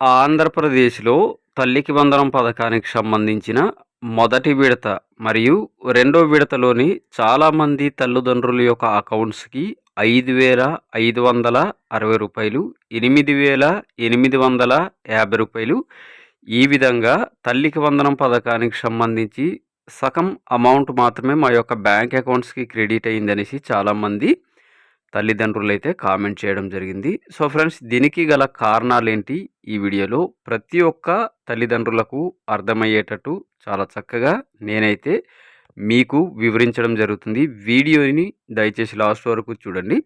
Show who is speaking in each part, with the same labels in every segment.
Speaker 1: ఆంధ్రప్రదేశ్లో తల్లికి వందనం పథకానికి సంబంధించిన మొదటి విడత మరియు రెండో విడతలోని చాలామంది తల్లిదండ్రుల యొక్క అకౌంట్స్కి ఐదు వేల ఐదు వందల అరవై రూపాయలు ఎనిమిది వేల ఎనిమిది వందల యాభై రూపాయలు ఈ విధంగా తల్లికి వందనం పథకానికి సంబంధించి సగం అమౌంట్ మాత్రమే మా యొక్క బ్యాంక్ అకౌంట్స్కి క్రెడిట్ అయిందనేసి చాలామంది తల్లిదండ్రులైతే కామెంట్ చేయడం జరిగింది. సో ఫ్రెండ్స్ దీనికి గల కారణాలు ఏంటి ఈ వీడియోలో ప్రతి ఒక్క తల్లిదండ్రులకు అర్థమయ్యేటట్టు చాలా చక్కగా నేనైతే మీకు వివరించడం జరుగుతుంది. వీడియోని దయచేసి లాస్ట్ వరకు చూడండి.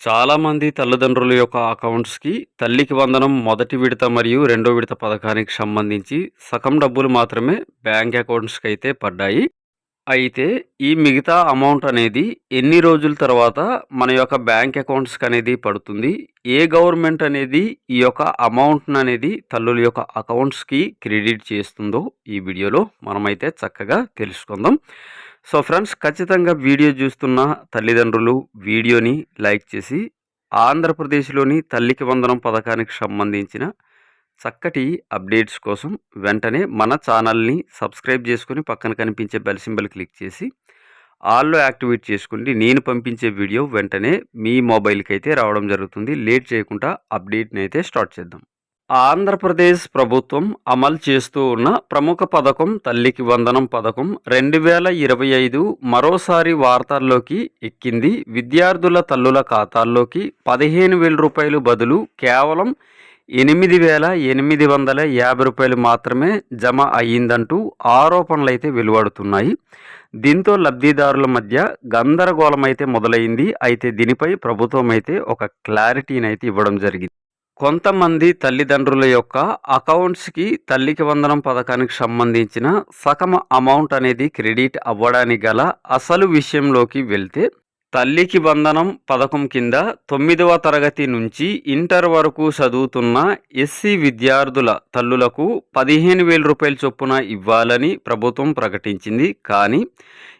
Speaker 1: చాలామంది తల్లిదండ్రుల యొక్క అకౌంట్స్కి తల్లికి వందనం మొదటి విడత మరియు రెండో విడత పథకానికి సంబంధించి సగం డబ్బులు మాత్రమే బ్యాంక్ అకౌంట్స్కి అయితే పడ్డాయి. అయితే ఈ మిగతా అమౌంట్ అనేది ఎన్ని రోజుల తర్వాత మన యొక్క బ్యాంక్ అకౌంట్స్కి అనేది పడుతుంది? ఏ గవర్నమెంట్ అనేది ఈ యొక్క అమౌంట్ని అనేది తల్లుల యొక్క అకౌంట్స్కి క్రెడిట్ చేస్తుందో ఈ వీడియోలో మనమైతే చక్కగా తెలుసుకుందాం. సో ఫ్రెండ్స్ ఖచ్చితంగా వీడియో చూస్తున్న తల్లిదండ్రులు వీడియోని లైక్ చేసి ఆంధ్రప్రదేశ్లోని తల్లికి వందనం పథకానికి సంబంధించిన చక్కటి అప్డేట్స్ కోసం వెంటనే మన ఛానల్ని సబ్స్క్రైబ్ చేసుకుని పక్కన కనిపించే బెల్ సింబల్ క్లిక్ చేసి ఆల్లో యాక్టివేట్ చేసుకుని నేను పంపించే వీడియో వెంటనే మీ మొబైల్కి అయితే రావడం జరుగుతుంది. లేట్ చేయకుండా అప్డేట్ని అయితే స్టార్ట్ చేద్దాం. ఆంధ్రప్రదేశ్ ప్రభుత్వం అమలు చేస్తూ ఉన్న ప్రముఖ పథకం తల్లికి వందనం పథకం రెండు వేల ఇరవై ఐదు మరోసారి వార్తల్లోకి ఎక్కింది. విద్యార్థుల తల్లుల ఖాతాల్లోకి పదిహేను వేల రూపాయలు బదులు కేవలం ఎనిమిది వేల ఎనిమిది వందల యాభై రూపాయలు మాత్రమే జమ అయ్యిందంటూ ఆరోపణలు అయితే వెలువడుతున్నాయి. దీంతో లబ్ధిదారుల మధ్య గందరగోళం అయితే మొదలైంది. అయితే దీనిపై ప్రభుత్వం అయితే ఒక క్లారిటీని అయితే ఇవ్వడం జరిగింది. కొంతమంది తల్లిదండ్రుల యొక్క అకౌంట్స్కి తల్లికి వందనం పథకానికి సంబంధించిన సకమ అమౌంట్ అనేది క్రెడిట్ అవ్వడానికి గల అసలు విషయంలోకి వెళ్తే తల్లికి బంధనం పథకం కింద తొమ్మిదవ తరగతి నుంచి ఇంటర్ వరకు చదువుతున్న ఎస్సీ విద్యార్థుల తల్లులకు పదిహేను వేల రూపాయల చొప్పున ఇవ్వాలని ప్రభుత్వం ప్రకటించింది. కానీ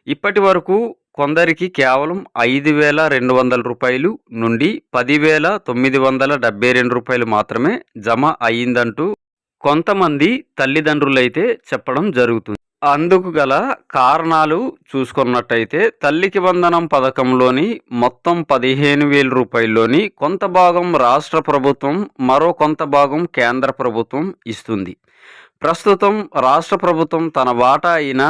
Speaker 1: ఇప్పటి వరకు కొందరికి కేవలం ఐదు వేల రెండు వందల రూపాయలు నుండి పదివేల తొమ్మిది వందల డెబ్బై రెండు రూపాయలు మాత్రమే జమ అయ్యిందంటూ కొంతమంది తల్లిదండ్రులైతే చెప్పడం జరుగుతుంది. అందుకు గల కారణాలు చూసుకున్నట్టయితే తల్లికి వందనం పథకంలోని మొత్తం పదిహేను వేల రూపాయల్లోని కొంత భాగం రాష్ట్ర ప్రభుత్వం మరో కొంత భాగం కేంద్ర ప్రభుత్వం ఇస్తుంది. ప్రస్తుతం రాష్ట్ర ప్రభుత్వం తన వాటా అయిన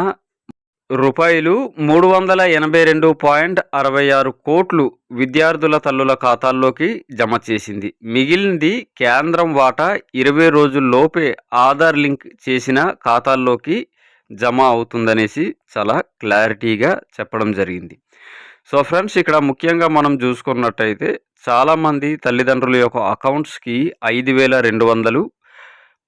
Speaker 1: రూపాయలు మూడు వందల ఎనభై రెండు పాయింట్ అరవై ఆరు కోట్లు విద్యార్థుల తల్లుల ఖాతాల్లోకి జమ చేసింది. మిగిలింది కేంద్రం వాటా ఇరవై రోజుల్లోపే ఆధార్ లింక్ చేసిన ఖాతాల్లోకి జమ అవుతుందనేసి చాలా క్లారిటీగా చెప్పడం జరిగింది. సో ఫ్రెండ్స్ ఇక్కడ ముఖ్యంగా మనం చూసుకున్నట్టయితే చాలామంది తల్లిదండ్రుల యొక్క అకౌంట్స్కి ఐదు వేల రెండు వందలు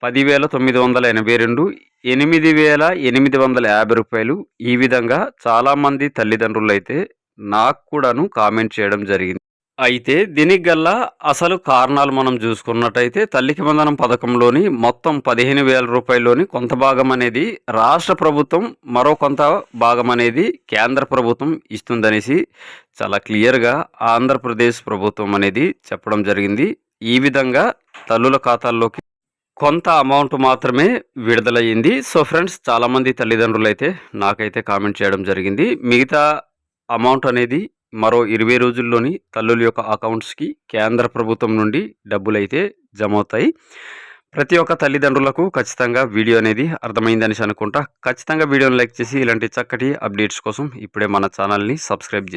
Speaker 1: పదివేల తొమ్మిది వందల ఎనభై రెండు ఎనిమిది వేల ఎనిమిది వందల యాభై రూపాయలు ఈ విధంగా చాలామంది తల్లిదండ్రులు అయితే నాకు కూడాను కామెంట్ చేయడం జరిగింది. అయితే దీనికి గల్ల అసలు కారణాలు మనం చూసుకున్నట్టయితే తల్లికి వందనం పథకంలోని మొత్తం పదిహేను వేల రూపాయల్లోని కొంత భాగం అనేది రాష్ట్ర ప్రభుత్వం మరో కొంత భాగం అనేది కేంద్ర ప్రభుత్వం ఇస్తుందనేసి చాలా క్లియర్గా ఆంధ్రప్రదేశ్ ప్రభుత్వం అనేది చెప్పడం జరిగింది. ఈ విధంగా తల్లుల ఖాతాల్లోకి కొంత అమౌంట్ మాత్రమే విడుదలయ్యింది. సో ఫ్రెండ్స్ చాలామంది తల్లిదండ్రులు అయితే నాకైతే కామెంట్ చేయడం జరిగింది. మిగతా అమౌంట్ అనేది మరో ఇరవై రోజుల్లోని తల్లుల యొక్క అకౌంట్స్కి కేంద్ర ప్రభుత్వం నుండి డబ్బులు అయితే జమ అవుతాయి ప్రతి ఒక్క తల్లిదండ్రులకు ఖచ్చితంగా వీడియో అనేది అర్థమైందని అనుకుంటా. ఖచ్చితంగా వీడియోని లైక్ చేసి ఇలాంటి చక్కటి అప్డేట్స్ కోసం ఇప్పుడే మన ఛానల్ని సబ్స్క్రైబ్